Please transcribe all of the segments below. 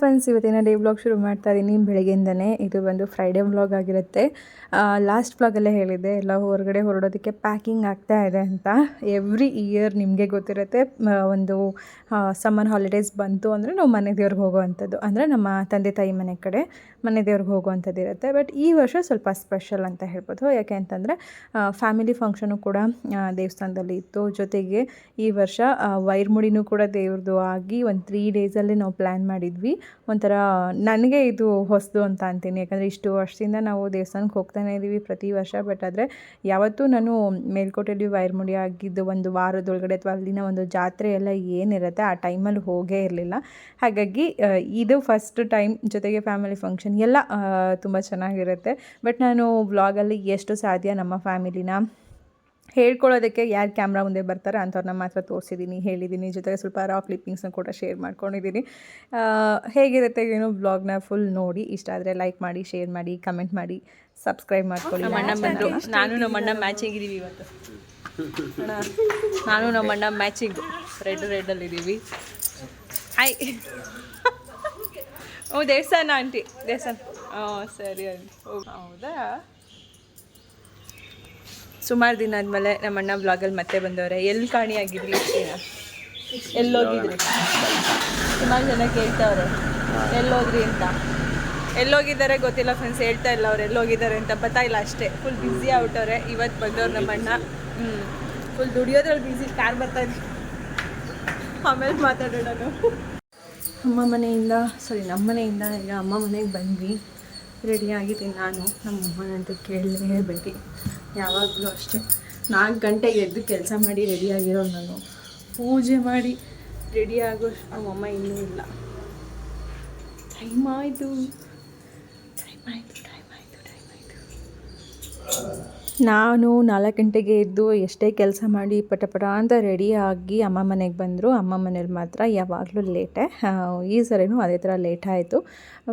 Friends ಇವತ್ತಿನ day vlog ಶುರು ಮಾಡ್ತಾ ಇದ್ದೀನಿ ಬೆಳಗ್ಗೆಯಿಂದನೇ ಇದು ಬಂದು ಫ್ರೈಡೇ ವ್ಲಾಗ್ ಆಗಿರುತ್ತೆ. ಲಾಸ್ಟ್ ವ್ಲಾಗಲ್ಲೇ ಹೇಳಿದ್ದೆ, ಎಲ್ಲ ಹೊರಗಡೆ ಹೊರಡೋದಕ್ಕೆ ಪ್ಯಾಕಿಂಗ್ ಆಗ್ತಾ ಇದೆ ಅಂತ. ಎವ್ರಿ ಇಯರ್ ನಿಮಗೆ ಗೊತ್ತಿರುತ್ತೆ ಒಂದು ಸಮ್ಮರ್ ಹಾಲಿಡೇಸ್ ಬಂತು ಅಂದರೆ ನಾವು ಮನೆ ದೇವ್ರಿಗೆ ಹೋಗುವಂಥದ್ದು. ಅಂದರೆ ನಮ್ಮ ತಂದೆ ತಾಯಿ ಮನೆ ಕಡೆ ಮನೆ ದೇವ್ರಿಗೆ ಹೋಗುವಂಥದ್ದು ಇರುತ್ತೆ. ಬಟ್ ಈ ವರ್ಷ ಸ್ವಲ್ಪ ಸ್ಪೆಷಲ್ ಅಂತ ಹೇಳ್ಬೋದು. ಯಾಕೆ ಅಂತಂದರೆ ಫ್ಯಾಮಿಲಿ ಫಂಕ್ಷನು ಕೂಡ ದೇವಸ್ಥಾನದಲ್ಲಿ ಇತ್ತು. ಜೊತೆಗೆ ಈ ವರ್ಷ ವೈರ್ಮುಡಿನೂ ಕೂಡ ದೇವ್ರದ್ದು ಆಗಿ ಒಂದು ತ್ರೀ ಡೇಸಲ್ಲಿ ನಾವು ಪ್ಲ್ಯಾನ್ ಮಾಡಿದ್ವಿ. ಒಂಥರ, ನನಗೆ ಇದು ಹೊಸದು ಅಂತ ಅಂತೀನಿ. ಯಾಕಂದರೆ ಇಷ್ಟು ವರ್ಷದಿಂದ ನಾವು ದೇವಸ್ಥಾನಕ್ಕೆ ಹೋಗ್ತಾನೆ ಇದ್ದೀವಿ ಪ್ರತಿ ವರ್ಷ ಬಟ್ ಆದರೆ ಯಾವತ್ತೂ ನಾನು ಮೇಲ್ಕೋಟೆಯಲ್ಲಿ ವೈರ್ಮುಡಿ ಆಗಿದ್ದು ಒಂದು ವಾರದೊಳಗಡೆ ಅಥವಾ ಅಲ್ಲಿನ ಒಂದು ಜಾತ್ರೆ ಎಲ್ಲ ಏನಿರುತ್ತೆ ಆ ಟೈಮಲ್ಲಿ ಹೋಗೇ ಇರಲಿಲ್ಲ. ಹಾಗಾಗಿ ಇದು ಫಸ್ಟ್ ಟೈಮ್ ಜೊತೆಗೆ ಫ್ಯಾಮಿಲಿ ಫಂಕ್ಷನ್ ಎಲ್ಲ ತುಂಬ ಚೆನ್ನಾಗಿರುತ್ತೆ. ಬಟ್ ನಾನು ವ್ಲಾಗಲ್ಲಿ ಎಷ್ಟು ಸಾಧ್ಯ ನಮ್ಮ ಫ್ಯಾಮಿಲಿನ ಹೇಳ್ಕೊಳ್ಳೋದಕ್ಕೆ ಯಾರು ಕ್ಯಾಮ್ರಾ ಮುಂದೆ ಬರ್ತಾರೆ ಅಂಥವ್ರನ್ನ ಮಾತ್ರ ತೋರಿಸಿದ್ದೀನಿ ಹೇಳಿದ್ದೀನಿ ಜೊತೆಗೆ ಸ್ವಲ್ಪ ರಾ ಕ್ಲಿಪ್ಪಿಂಗ್ಸ್ನ ಕೂಡ ಶೇರ್ ಮಾಡ್ಕೊಂಡಿದ್ದೀನಿ ಹೇಗಿರುತ್ತೆ ಏನು ಬ್ಲಾಗ್ನ ಫುಲ್ ನೋಡಿ. ಇಷ್ಟ ಆದರೆ ಲೈಕ್ ಮಾಡಿ ಶೇರ್ ಮಾಡಿ ಕಮೆಂಟ್ ಮಾಡಿ. ಸಬ್ಸ್ಕ್ರೈಬ್ ಮಾಡ್ಕೊಳ್ಳಿ. ನಮ್ಮಣ್ಣ ಬಂದರು ನಾನು ನಮ್ಮಣ್ಣ ಮ್ಯಾಚಿಂಗ್ ಇದ್ದೀವಿ ಇವತ್ತು. ನಾನು ನಮ್ಮಣ್ಣ ಮ್ಯಾಚಿಂಗ್ ರೆಡ್ ರೆಡಲ್ಲಿ ಇದ್ದೀವಿ ಹಾಯ್ ಓ ದೇವಸ್ಥಾನ ಆಂಟಿ ದೇವಸ್ಥಾನ. ಹಾಂ ಸರಿ ಆಂಟಿ. ಹೌದಾ? ಸುಮಾರು ದಿನ ಆದಮೇಲೆ ನಮ್ಮಣ್ಣ ಬ್ಲಾಗ್ ಬ್ಲಾಗಲ್ಲಿ ಮತ್ತೆ ಬಂದವ್ರೆ. ಎಲ್ಲಿ ಕಾಣಿಯಾಗಿದ್ರಿ ಎಲ್ಲೋಗಿದ್ರಿ ಸುಮಾರು ಜನ ಕೇಳ್ತಾವ್ರೆ. ಎಲ್ಲೋದ್ರಿ ಅಂತ? ಎಲ್ಲೋಗಿದ್ದಾರೆ ಗೊತ್ತಿಲ್ಲ ಫ್ರೆಂಡ್ಸ್ ಹೇಳ್ತಾ ಇಲ್ಲ, ಅವ್ರು ಎಲ್ಲೋಗಿದ್ದಾರೆ ಅಂತ ಇಲ್ಲ, ಅಷ್ಟೇ. ಫುಲ್ ಬ್ಯುಸಿ ಆಗ್ಬಿಟ್ಟವ್ರೆ. ಇವತ್ತು ಬಂದವ್ರು ನಮ್ಮ ಅಣ್ಣ. ಹ್ಞೂ ಫುಲ್ ದುಡಿಯೋದ್ರಲ್ಲಿ ಬ್ಯುಸಿ ಕಾರ್ ಬರ್ತಾ ಇದ್ವಿ ಆಮೇಲೆ ಮಾತಾಡೋಣ ಅಮ್ಮ ಮನೆಯಿಂದ ಸಾರಿ ನಮ್ಮ ಮನೆಯಿಂದ ಈಗ ಅಮ್ಮ ಮನೆಗೆ ಬಂದ್ವಿ. ರೆಡಿ ಆಗಿದ್ದೀನಿ ನಾನು. ನಮ್ಮ ಅಮ್ಮನಂತೂ ಕೇಳಲೇಬೇಡಿ. ಯಾವಾಗಲೂ ಅಷ್ಟೇ. ನಾಲ್ಕು ಗಂಟೆಗೆ ಎದ್ದು ಕೆಲಸ ಮಾಡಿ ರೆಡಿಯಾಗಿರೋ ನಾನು. ಪೂಜೆ ಮಾಡಿ ರೆಡಿ ಆಗೋ ನಮ್ಮಮ್ಮ ಇನ್ನೂ ಇಲ್ಲ. ಟೈಮ್ ಆಯಿತು. ಟೈಮ್ ಆಯಿತು ಟೈಮ್ ಆಯಿತು ಟೈಮ್ ಆಯಿತು ನಾನು ನಾಲ್ಕು ಗಂಟೆಗೆ ಎದ್ದು ಎಷ್ಟೇ ಕೆಲಸ ಮಾಡಿ ಪಟ ಪಟ ಅಂತ ರೆಡಿ ಆಗಿ ಅಮ್ಮ ಮನೆಗೆ ಬಂದರು. ಅಮ್ಮ ಮನೇಲಿ ಮಾತ್ರ ಯಾವಾಗಲೂ ಲೇಟೇ ಈ ಸರಿನೂ ಅದೇ ಥರ ಲೇಟ್ ಆಯಿತು.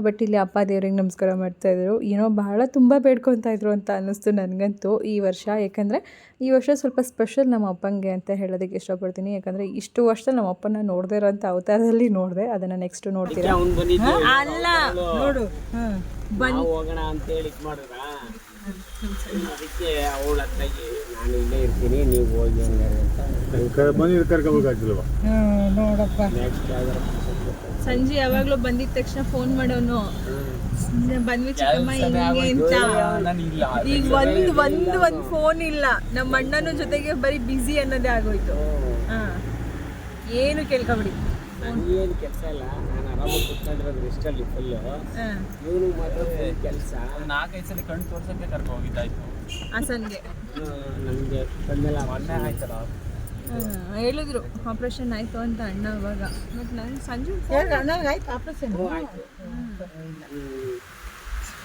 ಬಟ್ ಇಲ್ಲಿ ಅಪ್ಪ ದೇವ್ರಿಗೆ ನಮಸ್ಕಾರ ಮಾಡ್ತಾಯಿದ್ರು ಏನೋ ಬಹಳ ತುಂಬ ಬೇಡ್ಕೊತಾ ಇದ್ರು ಅಂತ ಅನ್ನಿಸ್ತು ನನಗಂತೂ ಈ ವರ್ಷ. ಯಾಕಂದರೆ ಈ ವರ್ಷ ಸ್ವಲ್ಪ ಸ್ಪೆಷಲ್ ನಮ್ಮ ಅಪ್ಪಂಗೆ ಅಂತ ಹೇಳೋದಕ್ಕೆ ಇಷ್ಟಪಡ್ತೀನಿ. ಯಾಕಂದರೆ ಇಷ್ಟು ವರ್ಷದಲ್ಲಿ ನಮ್ಮ ಅಪ್ಪನ ನೋಡದೇ ಇರೋಂಥ ಅವತಾರದಲ್ಲಿ ನೋಡಿದೆ. ಅದನ್ನು ನೆಕ್ಸ್ಟ್ ನೋಡ್ತೀರಾ? ಹೋಗಣ ಅಂತ ಅಲ್ಲ ನೋಡು ಅದಕ್ಕೆ ಅವಳ ನಾನು ಇಲ್ಲೇ ಇರ್ತೀನಿ ನೀವು ಹೋಗಿ ಹಂಗಾರೆ ಅಂತ ಬಂದಿದ್ದು ಕರ್ಕೋಬೇಕಾಗಿಲ್ವಾ ನೆಕ್ಸ್ಟ್ ಯಾವ್ದಾರ ಸಂಜೆ ಯಾವಾಗಲೂ ಬಂದಿದ ತಕ್ಷಣ ಫೋನ್ ಮಾಡೋನು ಬಂದ್ವಿ ಚಿಕ್ಕಮ್ಮ ಹಿಂಗೆ ಅಂತ ಈಗ ಒಂದ್ ಒಂದ್ ಒಂದ್ ಫೋನ್ ಇಲ್ಲ. ನಮ್ಮ ಅಣ್ಣನ ಜೊತೆಗೆ ಬರೀ ಬಿಸಿ ಅನ್ನೋದೇ ಆಗೋಯ್ತು. ಹಾ. ಏನು ಕೇಳ್ಕೊಬಿಡಿ. ಏನು ಕೆಲಸ ಇಲ್ಲ. ನಾಲ್ಕೈದು ಸಲ ಕಣ್ಣು ತೋರ್ಸಕ್ಕೆ ಕರ್ಕೊ ಹೋಗಿದ್ದಾಯ್ತು. ಹಾಸನ್ಗೆ. ನಮಗೆ ಬಂದೆಲ್ಲ ಮೊನ್ನೆ ಆಯ್ತಲ್ಲ? ಹೇಳಿದ್ರು ಆಪರೇಷನ್ ಆಯ್ತು ಅಂತ ಅಣ್ಣ ಅವಾಗ. ಬಟ್ ನಾನು ಸಂಜೆ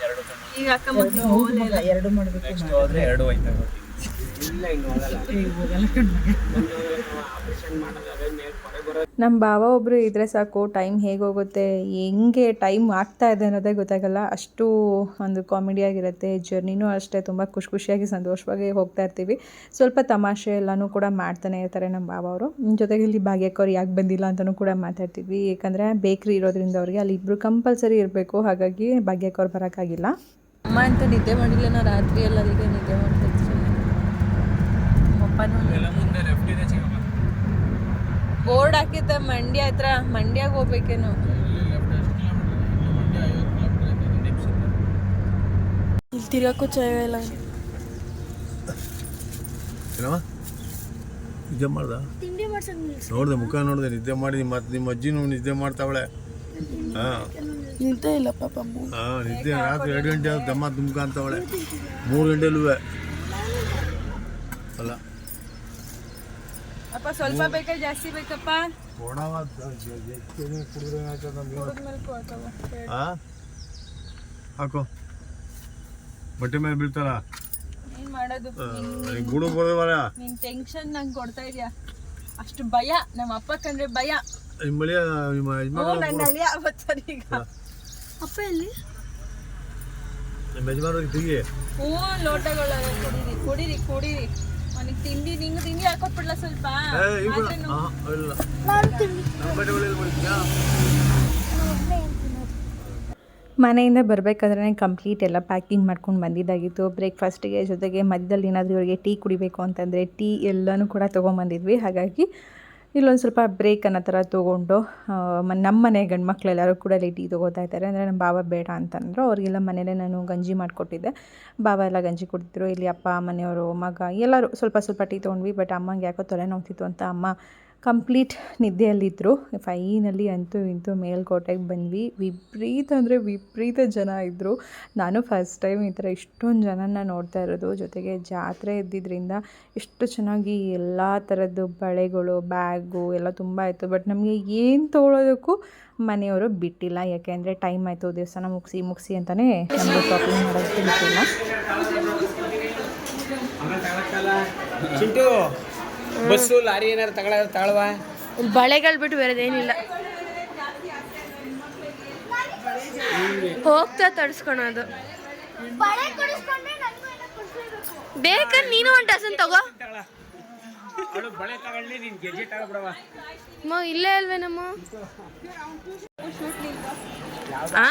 ಎರಡು ಕಣ್ಣು. ಈಗ ಅಕ್ಕ ಮಕ್ಕಳು ನೆಕ್ಸ್ಟ್ ಹೋದ್ರೆ ಎರಡು ಹೋಯ್ತಾ ಇಲ್ಲ ಹಿಂಗೆ ಹೋಗಲ್ಲ. ಆಪರೇಷನ್ ಮಾಡೋದಾದ್ರೆ ಮೇಲೆ ನಮ್ಮ ಭಾವ ಒಬ್ಬರು ಇದ್ದರೆ ಸಾಕು ಟೈಮ್ ಹೇಗೆ ಹೋಗುತ್ತೆ ಹೆಂಗೆ ಟೈಮ್ ಆಗ್ತಾ ಇದೆ ಅನ್ನೋದೇ ಗೊತ್ತಾಗಲ್ಲ. ಅಷ್ಟು ಒಂದು ಕಾಮಿಡಿಯಾಗಿರುತ್ತೆ ಜರ್ನಿನೂ ಅಷ್ಟೇ ತುಂಬ ಖುಷಿ ಖುಷಿಯಾಗಿ ಸಂತೋಷವಾಗಿ ಹೋಗ್ತಾ ಇರ್ತೀವಿ. ಸ್ವಲ್ಪ ತಮಾಷೆ ಎಲ್ಲನೂ ಕೂಡ ಮಾಡ್ತಾನೆ ಇರ್ತಾರೆ ನಮ್ಮ ಭಾವ ಅವರು. ಜೊತೆಗೆ ಇಲ್ಲಿ ಭಾಗ್ಯಕ್ಕವ್ರು ಯಾಕೆ ಬಂದಿಲ್ಲ ಅಂತಲೂ ಕೂಡ ಮಾತಾಡ್ತಿದ್ವಿ ಏಕೆಂದರೆ ಬೇಕ್ರಿ ಇರೋದ್ರಿಂದ ಅವ್ರಿಗೆ ಅಲ್ಲಿ ಇಬ್ಬರು ಕಂಪಲ್ಸರಿ ಇರಬೇಕು ಹಾಗಾಗಿ ಭಾಗ್ಯಕ್ಕವ್ರು ಬರೋಕ್ಕಾಗಿಲ್ಲ. ಅಮ್ಮ ಅಂತ ನಿದ್ದೆ ಮಾಡಿಲ್ಲ ನಾವು ರಾತ್ರಿ ಎಲ್ಲ ಅದಕ್ಕೆ ನಿದ್ದೆ ಮಾಡ್ತಿದ್ದೆ ಅಪ್ಪನೂ ಎಲ್ಲ ಮುಂದೆ ಲೆಫ್ಟ್ ಇದೆ ಚಿಕ್ಕಮ್ಮ ಬೋರ್ಡ್ ಹಾಕಿದ್ದ ಮಂಡ್ಯ ಹತ್ರ ಮಂಡ್ಯಾಗ ಹೋಗ್ಬೇಕೇನು? ಇಲ್ಲಿ ಲೆಫ್ಟ್ ಎಷ್ಟು ಕಿಲೋಮೀಟರ್ ಇನ್ನು ಮಂಡ್ಯ ಐವತ್ತು ಕಿಲೋಮೀಟರ್ ಐತೆ ಒಂದು ನಿಮಿಷ ಇಲ್ಲಿ. ತಿರ್ಗಾಕೋ ಜಾಗ ಇಲ್ಲ ಏನವ ನಿದ್ದೆ ಮಾಡ್ದ ನೋಡ್ದೆ ಮುಖ ನೋಡ್ದೆ ನಿದ್ದೆ ಮಾಡಿ ಮತ್ತೆ ನಿಮ್ಮ ಅಜ್ಜಿನೂ ನಿದ್ದೆ ಮಾಡ್ತಾವಳೆ. ಹಾ. ನಿದ್ದೆ ಇಲ್ಲ ಪಾಪ ಹಾ ನಿದ್ದೆ ರಾತ್ರಿ ಎರಡು ಗಂಟೆ ದಮ್ಮ ದುಮ್ಕ ಅಂತವಳೆ. ಮೂರು ಗಂಟೆಲೂ ಅಲ್ಲ. ಅಪ್ಪ ಸ್ವಲ್ಪ ಬೇಕಾ ಜಾಸ್ತಿ ಬೇಕಪ್ಪ. ಹಾಕೋ. ಬಟ್ಟೆ ಮೇಲೆ ಬೀಳ್ತಾರ? ಏನ್ ಮಾಡೋದು? ಗುಡು ನಿನ್ ಟೆನ್ಷನ್ ನಂಗೆ ಕೊಡ್ತಾ ಇದೀಯ? ಅಷ್ಟು ಭಯ ನಮ್ಮ ಅಪ್ಪ ಕಂಡ್ರೆ ಭಯ. ನಿಮ್ಮ ನಿಮ್ಮ ಹ್ಞೂ ಯಜಮಾನ ನನ್ನ ಅಳಿಯ ಬರ್ತಾರೆ ಈಗ. ಅಪ್ಪ ಎಲ್ಲಿ? ನಿಮ್ಮ ಯಜಮಾನ್ರಿಗೆ ತೆಗಿ ಹ್ಞೂ ಲೋಟಗಳ ಕುಡೀರಿ ಕುಡೀರಿ ಕುಡೀರಿ. ಅವನಿಗೆ ತಿಂಡಿ ನಿಂಗೆ ತಿಂಡಿ ಹಾಕೊಟ್ಬಿಡ್ಲ ಸ್ವಲ್ಪ? ಮನೆಯಿಂದ ಬರಬೇಕಾದ್ರೆ ಕಂಪ್ಲೀಟ್ ಎಲ್ಲ ಪ್ಯಾಕಿಂಗ್ ಮಾಡ್ಕೊಂಡು ಬಂದಿದ್ದಾಗಿತ್ತು. ಬ್ರೇಕ್ಫಾಸ್ಟಿಗೆ ಜೊತೆಗೆ ಮಧ್ಯದಲ್ಲಿ ಏನಾದರೂ ಇವರಿಗೆ ಟೀ ಕುಡಿಬೇಕು ಅಂತಂದರೆ ಟೀ ಎಲ್ಲನೂ ಕೂಡ ತೊಗೊಂಬಂದಿದ್ವಿ. ಹಾಗಾಗಿ ಇಲ್ಲೊಂದು ಸ್ವಲ್ಪ ಬ್ರೇಕ್ ಅನ್ನೋ ಥರ ತೊಗೊಂಡು ನಮ್ಮ ಮನೆ ಗಂಡು ಮಕ್ಕಳೆಲ್ಲರೂ ಕೂಡ ಇಲ್ಲಿ ಟೀ ತೊಗೋತಾ ಇದ್ದಾರೆ. ಅಂದರೆ ನಮ್ಮ ಬಾಬಾ ಬೇಡ ಅಂತಂದರು. ಅವರಿಗೆಲ್ಲ ಮನೇಲೇ ನಾನು ಗಂಜಿ ಮಾಡಿಕೊಟ್ಟಿದ್ದೆ. ಬಾಬಾ ಎಲ್ಲ ಗಂಜಿ ಕೊಡ್ತಿದ್ರು ಇಲ್ಲಿ ಅಪ್ಪ, ಮನೆಯವರು, ಮಗ ಎಲ್ಲರೂ ಸ್ವಲ್ಪ ಸ್ವಲ್ಪ ಟೀ ತೊಗೊಂಡ್ವಿ. ಬಟ್ ಅಮ್ಮಂಗೆ ಯಾಕೋ ತಲೆ ನೋಡ್ತಿತ್ತು ಅಂತ ಅಮ್ಮ ಕಂಪ್ಲೀಟ್ ನಿದ್ದೆಯಲ್ಲಿದ್ದರು ಫೈನಲ್ಲಿ ಅಂತೂ ಇಂತೂ ಮೇಲ್ಕೋಟೆಗೆ ಬಂದ್ವಿ. ವಿಪರೀತ ಅಂದರೆ ವಿಪರೀತ ಜನ ಇದ್ದರು ನಾನು ಫಸ್ಟ್ ಟೈಮ್ ಈ ಥರ ಇಷ್ಟೊಂದು ಜನನ ನೋಡ್ತಾ ಇರೋದು. ಜೊತೆಗೆ ಜಾತ್ರೆ ಇದ್ದಿದ್ದರಿಂದ ಎಷ್ಟು ಚೆನ್ನಾಗಿ ಎಲ್ಲ ಥರದ್ದು ಬಳೆಗಳು, ಬ್ಯಾಗು ಎಲ್ಲ ತುಂಬ ಇತ್ತು. ಬಟ್ ನಮಗೆ ಏನು ತೊಗೊಳೋದಕ್ಕೂ ಮನೆಯವರು ಬಿಟ್ಟಿಲ್ಲ. ಯಾಕೆಂದರೆ ಟೈಮ್ ಆಯಿತು. ದೇವಸ್ಥಾನ ಮುಗಿಸಿ ಮುಗಿಸಿ ಅಂತಲೇ ನಮಗೆ ಶಾಪಿಂಗ್ ಮಾಡೋದಕ್ಕೆ ಬಿಟ್ಟಿಲ್ಲ. ಬಸ್ಸು ಲಾರಿ ಏನಾರು ತಗೊಳ ತಗೊಳ್ವಾ? ಬಳೆಗಳು ಬಿಟ್ಟು ಬೇರೆದೇನಿಲ್ಲ. ಹೋಗ್ತಾ ತಡ್ಸ್ಕೊಳೋದು. ಬೇಕಾದ್ರೆ ನೀನು ಒಂದು ಡಸನ್ ತಗೋ. ಅಮ್ಮ ಇಲ್ಲೇ ಅಲ್ವೇನಮ್ಮ ಆ?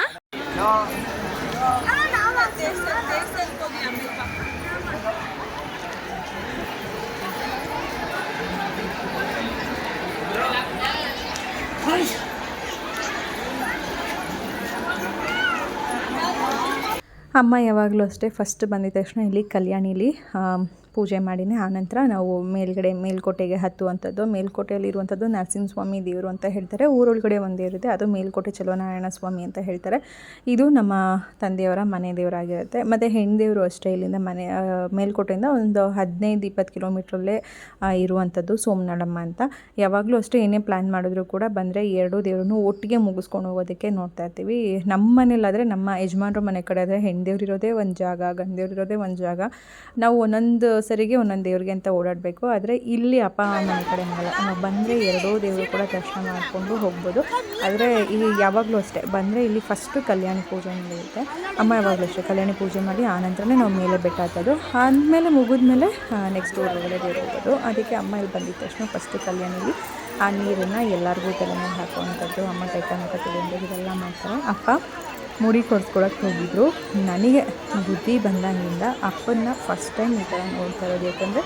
ಅಮ್ಮ ಯಾವಾಗಲೂ ಅಷ್ಟೇ ಫಸ್ಟ್ ಬಂದಿದ್ದ ತಕ್ಷಣ ಇಲ್ಲಿ ಕಲ್ಯಾಣಿಲಿ ಪೂಜೆ ಮಾಡಿನೇ ಆನಂತರ ನಾವು ಮೇಲ್ಗಡೆ ಮೇಲ್ಕೋಟೆಗೆ ಹತ್ತುವಂಥದ್ದು ಮೇಲ್ಕೋಟೆಯಲ್ಲಿರುವಂಥದ್ದು ನರಸಿಂಹಸ್ವಾಮಿ ದೇವರು ಅಂತ ಹೇಳ್ತಾರೆ. ಊರೊಳಗಡೆ ಒಂದೇ ಇರುತ್ತೆ, ಅದು ಮೇಲ್ಕೋಟೆ ಚಲೋನಾರಾಯಣ ಸ್ವಾಮಿ ಅಂತ ಹೇಳ್ತಾರೆ. ಇದು ನಮ್ಮ ತಂದೆಯವರ ಮನೆ ದೇವರಾಗಿರುತ್ತೆ. ಮತ್ತು ಹೆಣ್ಣು ಅಷ್ಟೇ ಇಲ್ಲಿಂದ ಮನೆ ಮೇಲ್ಕೋಟೆಯಿಂದ ಒಂದು ಹದಿನೈದು ಇಪ್ಪತ್ತು ಕಿಲೋಮೀಟ್ರಲ್ಲೇ ಇರುವಂಥದ್ದು ಸೋಮನಾಡಮ್ಮ ಅಂತ. ಯಾವಾಗಲೂ ಅಷ್ಟೇ ಏನೇ ಪ್ಲ್ಯಾನ್ ಮಾಡಿದ್ರು ಕೂಡ ಬಂದರೆ ಎರಡೂ ದೇವರನ್ನು ಒಟ್ಟಿಗೆ ಮುಗಿಸ್ಕೊಂಡು ಹೋಗೋದಕ್ಕೆ ನೋಡ್ತಾ ಇರ್ತೀವಿ. ನಮ್ಮ ಮನೇಲಾದರೆ ನಮ್ಮ ಯಜಮಾನ್ರ ಮನೆ ಕಡೆ ಆದರೆ ಹೆಣ್ಣು ಇರೋದೇ ಒಂದು ಜಾಗ, ಗಂಡ ದೇವ್ರು ಇರೋದೇ ಒಂದು ಜಾಗ. ನಾವು ಒಂದೊಂದು ಸರಿಗೆ ಒಂದೊಂದು ದೇವ್ರಿಗೆ ಅಂತ ಓಡಾಡಬೇಕು. ಆದರೆ ಇಲ್ಲಿ ಅಪ್ಪ ನಮ್ಮ ಕಡೆ ಹಂಗಲ್ಲ. ನಾವು ಬಂದರೆ ಎರಡೂ ದೇವರು ಕೂಡ ದರ್ಶನ ಮಾಡಿಕೊಂಡು ಹೋಗ್ಬೋದು. ಆದರೆ ಇಲ್ಲಿ ಯಾವಾಗಲೂ ಅಷ್ಟೇ. ಬಂದರೆ ಇಲ್ಲಿ ಫಸ್ಟು ಕಲ್ಯಾಣಿ ಪೂಜೆ ನಡೆಯುತ್ತೆ. ಅಮ್ಮ ಯಾವಾಗಲೂ ಅಷ್ಟೇ. ಕಲ್ಯಾಣಿ ಪೂಜೆ ಮಾಡಿ ಆನಂತರನೇ ನಾವು ಮೇಲೆ ಬೆಟ್ಟ ಹತ್ತೋದು ಆದಮೇಲೆ ಮುಗಿದ್ಮೇಲೆ ನೆಕ್ಸ್ಟ್ ಹೊರಗಡೆ ದೇವ್ರು ಹೋಗೋದು ಅದಕ್ಕೆ ಅಮ್ಮ ಇಲ್ಲಿ ಬಂದಿದ್ದ ತಕ್ಷಣ ಫಸ್ಟು ಕಲ್ಯಾಣಿಲಿ ಆ ನೀರನ್ನು ಎಲ್ಲರಿಗೂ ತಲೆ ಮೇಲೆ ಹಾಕುವಂಥದ್ದು. ಅಮ್ಮ ಕೈ ಕಾಲು ತಗೊಂಡು ಇದೆಲ್ಲ ಮಾಡ್ತಾರೆ. ಅಪ್ಪ ಮುಡಿ ಕೊಡ್ಸ್ಕೊಳಕ್ಕೆ ಹೋಗಿದ್ರು. ನನಗೆ ಬುದ್ಧಿ ಬಂದಾಗಿಂದ ಅಪ್ಪನ್ನ ಫಸ್ಟ್ ಟೈಮ್ ಈ ಥರ ನೋಡ್ತಾ ಇರೋದು. ಯಾಕಂದರೆ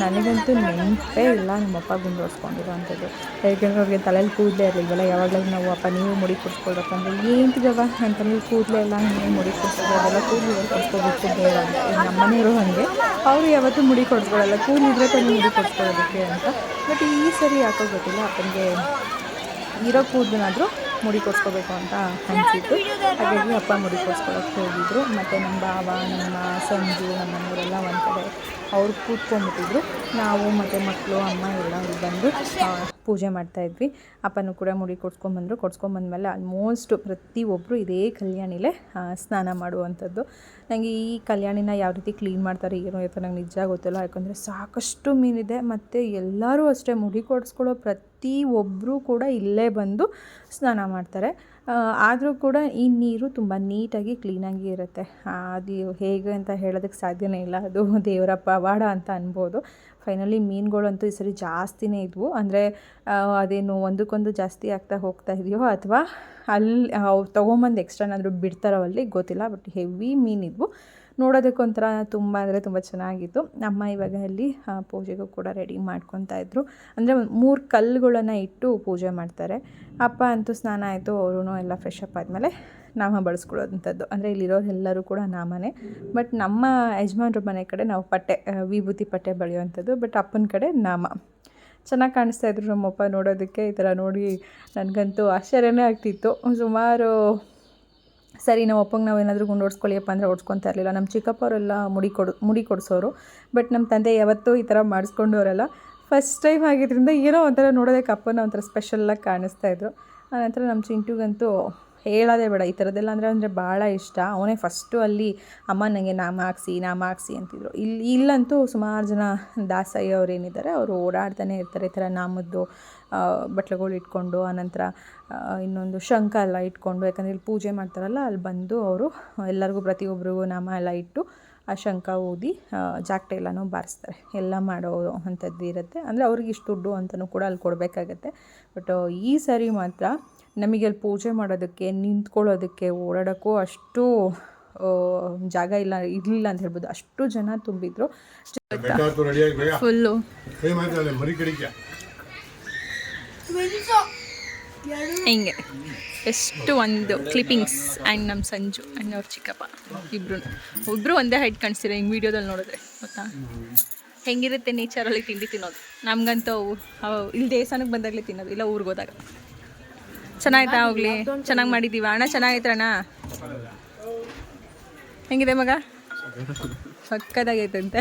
ನನಗಂತೂ ನೆನಪೇ ಇಲ್ಲ ನಮ್ಮಪ್ಪ ಗುಂಡೋಡ್ಸ್ಕೊಂಡಿರೋ ಅಂಥದ್ದು ಯಾಕೆಂದರೆ ಅವ್ರಿಗೆ ತಲೆಯಲ್ಲಿ ಕೂದಲೇ ಇರಲಿಲ್ವಲ್ಲ, ಯಾವಾಗಲೂ ನಾವು, ಅಪ್ಪ, ನೀವು ಮುಡಿ ಕೊಡ್ಸ್ಕೊಳ್ಬೇಕಂದ್ರೆ ಏನ್ತಿದವ ಅಂತ ನೀವು ಕೂದಲೇ ಇಲ್ಲ, ನೀವು ಮುಡಿ ಕೊಡ್ಸೋದು ಅದೆಲ್ಲ ಕೂದಲು ಕೊಡ್ಸ್ಕೊಬೇಕು ಬೇಡ ಅಂತ ನಮ್ಮನೆಯವರು ಹಾಗೆ. ಅವರು ಯಾವತ್ತೂ ಮುಡಿ ಕೊಡ್ಸ್ಕೊಳ್ಳಲ್ಲ ಕೂದಲಿದ್ರೆ ತಾನು ಮುಡಿ ಕೊಡ್ಸ್ಕೊಳ್ಳೋದಕ್ಕೆ ಅಂತ. ಬಟ್ ಈ ಸರಿ ಯಾಕೋ ಗೊತ್ತಿಲ್ಲ, ಅಪ್ಪನಿಗೆ ಇರೋ ಕೂದಲನ್ನಾದರೂ ಮುಡಿ ಕೊಡ್ಸ್ಕೋಬೇಕು ಅಂತ ಅನಿಸಿತ್ತು. ಹಾಗಾಗಿ ಅಪ್ಪ ಮುಡಿ ಕೊಡ್ಸ್ಕೊಳಕ್ಕೆ ಹೋಗಿದ್ರು. ಮತ್ತು ನಮ್ಮ ಬಾವ ನಮ್ಮ ಸಂಜು ನಮ್ಮ ಮನೆಯವರೆಲ್ಲ ಒಂದು ಕಡೆ ಅವ್ರು ಕೂತ್ಕೊಂಡ್ಬಿಟ್ಟಿದ್ರು. ನಾವು ಮತ್ತು ಮಕ್ಕಳು ಅಮ್ಮ ಎಲ್ಲ ಅವ್ರು ಬಂದು ಪೂಜೆ ಮಾಡ್ತಾಯಿದ್ವಿ ಅಪ್ಪನೂ ಕೂಡ ಮುಡಿ ಕೊಡ್ಸ್ಕೊಂಬಂದರು ಕೊಡ್ಸ್ಕೊಂಬಂದ್ಮೇಲೆ ಆಲ್ಮೋಸ್ಟ್ ಪ್ರತಿಯೊಬ್ಬರು ಇದೇ ಕಲ್ಯಾಣಿಲೇ ಸ್ನಾನ ಮಾಡುವಂಥದ್ದು. ನನಗೆ ಈ ಕಲ್ಯಾಣಿನ ಯಾವ ರೀತಿ ಕ್ಲೀನ್ ಮಾಡ್ತಾರೆ ಏನೋ ಅಂತ ನಂಗೆ ನಿಜ ಗೊತ್ತಿಲ್ಲ. ಯಾಕಂದರೆ ಸಾಕಷ್ಟು ಮೀನಿದೆ. ಮತ್ತು ಎಲ್ಲರೂ ಅಷ್ಟೇ ಮುಡಿ ಕೊಡಿಸ್ಕೊಳ್ಳೋ ಪ್ರತಿ ಒಬ್ಬರು ಕೂಡ ಇಲ್ಲೇ ಬಂದು ಸ್ನಾನ ಮಾಡ್ತಾರೆ. ಆದರೂ ಕೂಡ ಈ ನೀರು ತುಂಬ ನೀಟಾಗಿ ಕ್ಲೀನಾಗಿ ಇರುತ್ತೆ. ಅದು ಹೇಗೆ ಅಂತ ಹೇಳೋದಕ್ಕೆ ಸಾಧ್ಯನೇ ಇಲ್ಲ. ಅದು ದೇವರ ಪವಾಡ ಅಂತ ಅನ್ಬೋದು. ಫೈನಲಿ ಮೀನುಗಳಂತೂ ಈ ಸರಿ ಜಾಸ್ತಿನೇ ಇದ್ವು. ಅಂದರೆ ಅದೇನು ಒಂದಕ್ಕೊಂದು ಜಾಸ್ತಿ ಆಗ್ತಾ ಹೋಗ್ತಾ ಇದೆಯೋ ಅಥವಾ ಅಲ್ಲಿ ಅವ್ರು ತೊಗೊಂಬಂದು ಎಕ್ಸ್ಟ್ರಾನಾದರೂ ಬಿಡ್ತಾರೋ ಅಲ್ಲಿ ಗೊತ್ತಿಲ್ಲ. But heavy ಮೀನಿದ್ವು. ನೋಡೋದಕ್ಕೊಂಥರ ತುಂಬ ಅಂದರೆ ತುಂಬ ಚೆನ್ನಾಗಿತ್ತು. ಅಮ್ಮ ಇವಾಗ ಅಲ್ಲಿ ಪೂಜೆಗೂ ಕೂಡ ರೆಡಿ ಮಾಡ್ಕೊತಾ ಇದ್ರು. ಅಂದರೆ ಮೂರು ಕಲ್ಲುಗಳನ್ನು ಇಟ್ಟು ಪೂಜೆ ಮಾಡ್ತಾರೆ. ಅಪ್ಪ ಅಂತೂ ಸ್ನಾನ ಆಯಿತು ಅವರು ಎಲ್ಲ ಫ್ರೆಶ್ ಅಪ್ ಆದಮೇಲೆ ನಾಮ ಬಳಸ್ಕೊಳ್ಳೋದಂಥದ್ದು. ಅಂದರೆ ಇಲ್ಲಿರೋರು ಎಲ್ಲರೂ ಕೂಡ ನಾಮನೇ. ಬಟ್ ನಮ್ಮ ಯಜಮಾನ್ರ ಮನೆ ಕಡೆ ನಾವು ಪಟ್ಟೆ ವಿಭೂತಿ ಪಟ್ಟೆ ಬಳಿಯುವಂಥದ್ದು. ಬಟ್ ಅಪ್ಪನ ಕಡೆ ನಾಮ. ಚೆನ್ನಾಗಿ ಕಾಣಿಸ್ತಾ ಇದ್ರು ನಮ್ಮಪ್ಪ ನೋಡೋದಕ್ಕೆ, ಈ ಥರ ನೋಡಿ ನನಗಂತೂ ಆಶ್ಚರ್ಯನೇ ಆಗ್ತಿತ್ತು. ಸುಮಾರು ಸರಿ, ನಮ್ಮ ಅಪ್ಪಂಗೆ ನಾವು ಏನಾದರೂ ಗುಂಡು ಓಡಿಸ್ಕೊಳ್ಳಿಯಪ್ಪ ಅಂದರೆ ಓಡಿಸ್ಕೊತಾ ಇರಲಿಲ್ಲ. ನಮ್ಮ ಚಿಕ್ಕಪ್ಪವರೆಲ್ಲ ಮುಡಿ ಕೊಡು, ಮುಡಿ ಕೊಡಿಸೋರು. ಬಟ್ ನಮ್ಮ ತಂದೆ ಯಾವತ್ತೂ ಈ ಥರ ಮಾಡಿಸ್ಕೊಂಡವರೆಲ್ಲ. ಫಸ್ಟ್ ಟೈಮ್ ಆಗಿದ್ದರಿಂದ ಏನೋ ಒಂಥರ ನೋಡೋದಕ್ಕೆ ಅಪ್ಪನ ಒಂಥರ ಸ್ಪೆಷಲ್ಲಾಗಿ ಕಾಣಿಸ್ತಾ ಇದ್ರು. ಆನಂತರ ನಮ್ಮ ಚಿಂಟುಗಂತೂ ಹೇಳೋದೇ ಬೇಡ. ಈ ಥರದ್ದೆಲ್ಲ ಅಂದರೆ ಅಂದರೆ ಭಾಳ ಇಷ್ಟ. ಅವನೇ ಫಸ್ಟು ಅಲ್ಲಿ, ಅಮ್ಮ ನನಗೆ ನಾಮ ಹಾಕ್ಸಿ ನಾಮ ಹಾಕ್ಸಿ ಅಂತಿದ್ರು. ಇಲ್ಲಿ ಇಲ್ಲಂತೂ ಸುಮಾರು ಜನ ದಾಸಯ್ಯ ಅವ್ರು ಏನಿದ್ದಾರೆ ಅವರು ಓಡಾಡ್ತಾನೆ ಇರ್ತಾರೆ. ಈ ಥರ ನಾಮದ್ದು ಬಟ್ಲುಗಳು ಇಟ್ಕೊಂಡು, ಆನಂತರ ಇನ್ನೊಂದು ಶಂಖ ಎಲ್ಲ ಇಟ್ಕೊಂಡು, ಯಾಕಂದರೆ ಇಲ್ಲಿ ಪೂಜೆ ಮಾಡ್ತಾರಲ್ಲ, ಅಲ್ಲಿ ಬಂದು ಅವರು ಎಲ್ಲರಿಗೂ ಪ್ರತಿಯೊಬ್ಬರಿಗೂ ನಾಮ ಎಲ್ಲ ಇಟ್ಟು, ಆ ಶಂಖ ಊದಿ ಜಾಕ್ಟೆ ಎಲ್ಲನೂ ಬಾರಿಸ್ತಾರೆ. ಎಲ್ಲ ಮಾಡೋ ಅಂಥದ್ದು ಇರುತ್ತೆ ಅಂದರೆ ಅವ್ರಿಗೆ ಇಷ್ಟು ದುಡ್ಡು ಅಂತಲೂ ಕೂಡ ಅಲ್ಲಿ ಕೊಡಬೇಕಾಗತ್ತೆ. ಬಟ್ ಈ ಸರಿ ಮಾತ್ರ ನಮಗೆ ಅಲ್ಲಿ ಪೂಜೆ ಮಾಡೋದಕ್ಕೆ ನಿಂತ್ಕೊಳ್ಳೋದಕ್ಕೆ ಓಡಾಡೋಕ್ಕೂ ಅಷ್ಟು ಜಾಗ ಇಲ್ಲ ಇರಲಿಲ್ಲ ಅಂತ ಹೇಳ್ಬೋದು. ಅಷ್ಟು ಜನ ತುಂಬಿದ್ರು. ಫುಲ್ಲು ಹಿಂಗೆ. ಎಷ್ಟು ಒಂದು ಕ್ಲಿಪ್ಪಿಂಗ್ಸ್ ಆ್ಯಂಡ್ ನಮ್ಮ ಸಂಜು ಆ್ಯಂಡ್ ಅವ್ರ ಚಿಕ್ಕಪ್ಪ ಇಬ್ರು. ಒಬ್ಬರು ಒಂದೇ ಹೈಟ್ ಕಾಣಿಸ್ತೀರ ಹಿಂಗೆ ವೀಡಿಯೋದಲ್ಲಿ ನೋಡಿದ್ರೆ ಗೊತ್ತಾ? ಹೆಂಗಿರುತ್ತೆ ನೇಚರಲ್ಲಿ ತಿಂಡಿ ತಿನ್ನೋದು? ನಮಗಂತೂ ಇಲ್ಲಿ ದೇವಸ್ಥಾನಕ್ಕೆ ಬಂದಾಗಲೇ ತಿನ್ನೋದು ಇಲ್ಲ ಊರಿಗೆ ಹೋದಾಗ. ಚೆನ್ನಾಯ್ತಾ ಹೋಗ್ಲಿ? ಚೆನ್ನಾಗಿ ಮಾಡಿದ್ದೀವ ಅಣ್ಣ ಚೆನ್ನಾಗೈತ್ರಣ್ಣ ಹೆಂಗಿದೆ ಮಗ? ಸಕ್ಕದಾಗೈತಂತೆ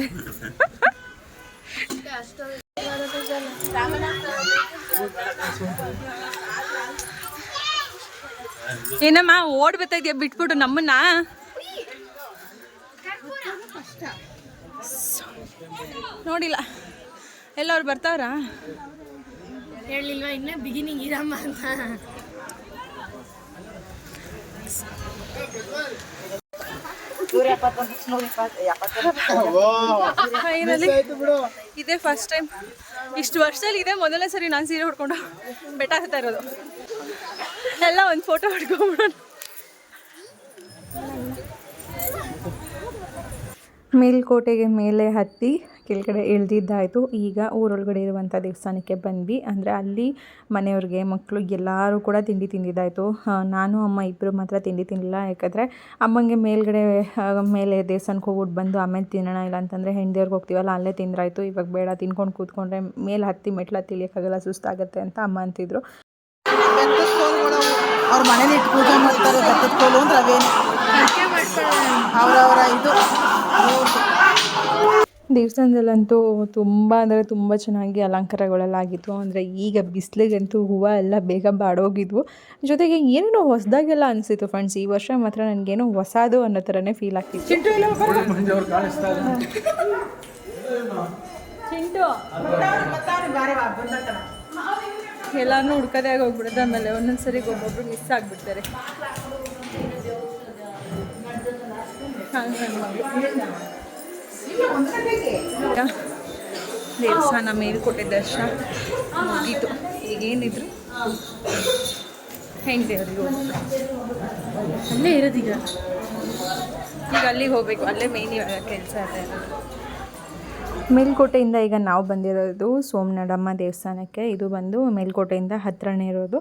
ಏನಮ್ಮ ಓಡ್ ಬರ್ತಾ ಇದೆಯಾ ಬಿಟ್ಬಿಟ್ಟು ನಮ್ಮನ್ನ. ನೋಡಿಲ್ಲ. ಎಲ್ಲವ್ರು ಬರ್ತಾವ್ರಾ? ಹೇಳಿಲ್ವಾ ಇನ್ನ ಬಿಗಿನಿಂಗ್ ಇರಮ್ಮ ಅಂತ. ಇದೇ ಫಸ್ಟ್ ಟೈಮ್ ಇಷ್ಟು ವರ್ಷದಲ್ಲಿ ಇದೇ ಮೊದಲನೇ ಸರಿ ನಾನು ಸೀರೆ ಹೊಡ್ಕೊಂಡು ಬೆಟ್ಟ ಆಗ್ತಾ ಇರೋದು. ಎಲ್ಲ ಒಂದು ಫೋಟೋ ಹೊಡ್ಕೊಂಬಿಡೋಣ ಮೇಲ್ಕೋಟೆಗೆ ಮೇಲೆ ಹತ್ತಿ ಕೆಳಗಡೆ ಇಳ್ದಿದ್ದಾಯಿತು. ಈಗ ಊರೊಳಗಡೆ ಇರುವಂಥ ದೇವಸ್ಥಾನಕ್ಕೆ ಬಂದ್ವಿ. ಅಂದರೆ ಅಲ್ಲಿ ಮನೆಯವ್ರಿಗೆ ಮಕ್ಕಳು ಎಲ್ಲರೂ ಕೂಡ ತಿಂಡಿ ತಿಂದಿದ್ದಾಯಿತು. ನಾನು ಅಮ್ಮ ಇಬ್ಬರು ಮಾತ್ರ ತಿಂಡಿ ತಿನ್ನಲಿಲ್ಲ ಯಾಕಂದರೆ ಅಮ್ಮಂಗೆ ಮೇಲ್ಗಡೆ ಮೇಲೆ ದೇವಸ್ಥಾನಕ್ಕೆ ಹೋಗ್ಬಿಟ್ಟು ಬಂದು ಆಮೇಲೆ ತಿನ್ನೋಣ ಇಲ್ಲ ಅಂತಂದರೆ ಹೆಣ್ದೇವ್ರಿಗೆ ಹೋಗ್ತೀವಲ್ಲ ಅಲ್ಲೇ ತಿಂದ್ರಾಯಿತು. ಇವಾಗ ಬೇಡ ತಿನ್ಕೊಂಡು ಕೂತ್ಕೊಂಡ್ರೆ ಮೇಲೆ ಹತ್ತಿ ಮೆಟ್ಲ ತಿಳಿಯೋಕ್ಕಾಗಲ್ಲ ಸುಸ್ತಾಗುತ್ತೆ ಅಂತ ಅಮ್ಮ ಅಂತಿದ್ರು. ಅವ್ರ ಮನೇಲಿ ಇಟ್ಟು ಪೂಜೆ ಮಾಡ್ತಾರೆ ಅವರವರ ಇದು. ದೇವಸ್ಥಾನದಲ್ಲಂತೂ ತುಂಬ ಅಂದರೆ ತುಂಬ ಚೆನ್ನಾಗಿ ಅಲಂಕಾರಗಳೆಲ್ಲ ಆಗಿತ್ತು ಅಂದರೆ ಈಗ ಬಿಸಿಲಿಗಂತೂ ಹೂವು ಎಲ್ಲ ಬೇಗ ಬಾಡೋಗಿದ್ವು. ಜೊತೆಗೆ ಏನೇನೋ ಹೊಸದಾಗೆಲ್ಲ ಅನಿಸಿತ್ತು ಫ್ರೆಂಡ್ಸ್ ಈ ವರ್ಷ ಮಾತ್ರ ನನಗೇನೋ ಹೊಸದು ಅನ್ನೋ ಥರನೇ ಫೀಲ್ ಆಗ್ತಿತ್ತು. ಚಿಂಟು ಎಲ್ಲಾನು ಹುಡ್ಕದೇ ಆಗಿ ಹೋಗ್ಬಿಡುತ್ತೆ ಆಮೇಲೆ ಒಂದೊಂದು ಸರಿ ಒಬ್ಬೊಬ್ರು ಮಿಸ್ ಆಗಿಬಿಡ್ತಾರೆ. ದೇವಸ್ಥಾನ ಮೇಲ್ಕೋಟೆ ದರ್ಶನ ಮುಗೀತು. ಈಗೇನಿದ್ರು? ಹೆಂಗೆ ದೇವ್ರಿಗೆ ಅಲ್ಲೇ ಇರೋದೀಗ. ಈಗ ಅಲ್ಲಿಗೆ ಹೋಗ್ಬೇಕು. ಅಲ್ಲೇ ಮೇನ್ ಕೆಲಸ ಇದೆ ಮೇಲ್ಕೋಟೆಯಿಂದ ಈಗ ನಾವು ಬಂದಿರೋದು ಸೋಮನಡಮ್ಮ ದೇವಸ್ಥಾನಕ್ಕೆ. ಇದು ಬಂದು ಮೇಲ್ಕೋಟೆಯಿಂದ ಹತ್ರನೇ ಇರೋದು.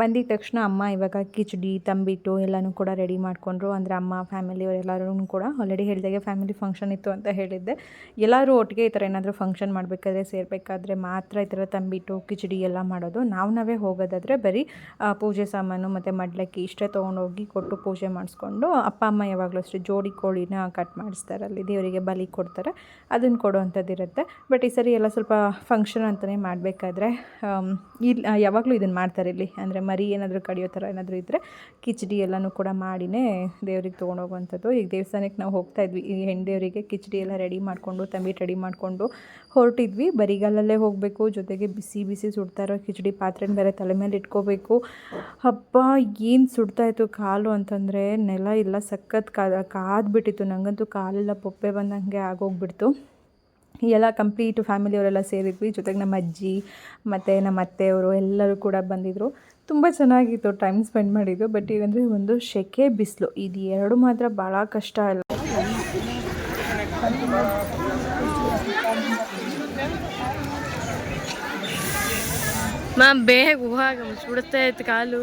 ಬಂದಿದ ತಕ್ಷಣ ಅಮ್ಮ ಇವಾಗ ಕಿಚಡಿ, ತಂಬಿಟ್ಟು ಎಲ್ಲನೂ ಕೂಡ ರೆಡಿ ಮಾಡಿಕೊಂಡ್ರು. ಅಂದರೆ ಅಮ್ಮ ಫ್ಯಾಮಿಲಿಯವರೆಲ್ಲರೂ ಕೂಡ ಆಲ್ರೆಡಿ ಹೇಳಿದಾಗೆ ಫ್ಯಾಮಿಲಿ ಫಂಕ್ಷನ್ ಇತ್ತು ಅಂತ ಹೇಳಿದ್ದೆ. ಎಲ್ಲರೂ ಒಟ್ಟಿಗೆ ಈ ಥರ ಏನಾದರೂ ಫಂಕ್ಷನ್ ಮಾಡಬೇಕಾದ್ರೆ, ಸೇರಬೇಕಾದ್ರೆ ಮಾತ್ರ ಈ ಥರ ತಂಬಿಟ್ಟು, ಕಿಚಡಿ ಎಲ್ಲ ಮಾಡೋದು. ನಾವು ನಾವೇ ಹೋಗೋದಾದರೆ ಬರೀ ಪೂಜೆ ಸಾಮಾನು ಮತ್ತು ಮಡ್ಲಕ್ಕಿ ಇಷ್ಟೇ ತೊಗೊಂಡೋಗಿ ಕೊಟ್ಟು ಪೂಜೆ ಮಾಡಿಸ್ಕೊಂಡು, ಅಪ್ಪ, ಅಮ್ಮ ಯಾವಾಗಲೂ ಅಷ್ಟೇ ಜೋಡಿ ಕೋಳಿನ ಕಟ್ ಮಾಡಿಸ್ತಾರೆ. ಅಲ್ಲಿ ದೇವರಿಗೆ ಬಲಿ ಕೊಡ್ತಾರೆ. ಅದನ್ನು ಕೊಡುವಂಥದ್ದು ಇರುತ್ತೆ. ಬಟ್ ಈ ಸರಿ ಎಲ್ಲ ಸ್ವಲ್ಪ ಫಂಕ್ಷನ್ ಅಂತಲೇ ಮಾಡಬೇಕಾದ್ರೆ ಇಲ್ಲಿ ಯಾವಾಗಲೂ ಇದನ್ನು ಮಾಡ್ತಾರೆ ಇಲ್ಲಿ. ಅಂದರೆ ಮರಿ ಏನಾದರೂ ಕಡಿಯೋ ಥರ ಏನಾದರೂ ಇದ್ದರೆ ಕಿಚಡಿ ಎಲ್ಲನೂ ಕೂಡ ಮಾಡಿನೇ ದೇವ್ರಿಗೆ ತೊಗೊಂಡೋಗುವಂಥದ್ದು. ಈಗ ದೇವಸ್ಥಾನಕ್ಕೆ ನಾವು ಹೋಗ್ತಾ ಇದ್ವಿ. ಈ ಹೆಣ್ಣು ಕಿಚಡಿ ಎಲ್ಲ ರೆಡಿ ಮಾಡಿಕೊಂಡು ತಂಬಿಟ್ಟು ರೆಡಿ ಮಾಡಿಕೊಂಡು ಹೊರಟಿದ್ವಿ. ಬರಿಗಾಲಲ್ಲೇ ಹೋಗಬೇಕು. ಜೊತೆಗೆ ಬಿಸಿ ಬಿಸಿ ಸುಡ್ತಾ ಇರೋ ಕಿಚಡಿ ಪಾತ್ರೆನ ಬೇರೆ ತಲೆ ಮೇಲೆ ಇಟ್ಕೋಬೇಕು. ಹಬ್ಬ ಏನು ಸುಡ್ತಾ ಇತ್ತು ಕಾಲು ಅಂತಂದರೆ ನೆಲ ಇಲ್ಲ ಸಖತ್ ಕಾದ ಕಾದ್ಬಿಟ್ಟಿತ್ತು. ನನಗಂತೂ ಕಾಲೆಲ್ಲ ಪೊಪ್ಪೆ ಬಂದಂಗೆ ಆಗೋಗ್ಬಿಡ್ತು. ಎಲ್ಲ ಕಂಪ್ಲೀಟ್ ಫ್ಯಾಮಿಲಿಯವರೆಲ್ಲ ಸೇರಿದ್ವಿ. ಜೊತೆಗೆ ನಮ್ಮ ಅಜ್ಜಿ, ಮತ್ತು ನಮ್ಮ ಅತ್ತೆಯವರು ಎಲ್ಲರೂ ಕೂಡ ಬಂದಿದ್ದರು ತುಂಬ ಚೆನ್ನಾಗಿತ್ತು ಟೈಮ್ ಸ್ಪೆಂಡ್ ಮಾಡಿದ್ದು. ಬಟ್ ಈಗಂದರೆ ಒಂದು ಶೆಕೆ ಬಿಸಿಲು. ಇದು ಎರಡು ಮಾತ್ರ ಭಾಳ ಕಷ್ಟ ಅಲ್ಲ. ಮ್ಯಾಮ್, ಬೇಗ ಹೋಗಾಗ ಸುಡುತ್ತಾ ಇತ್ತು ಕಾಲು.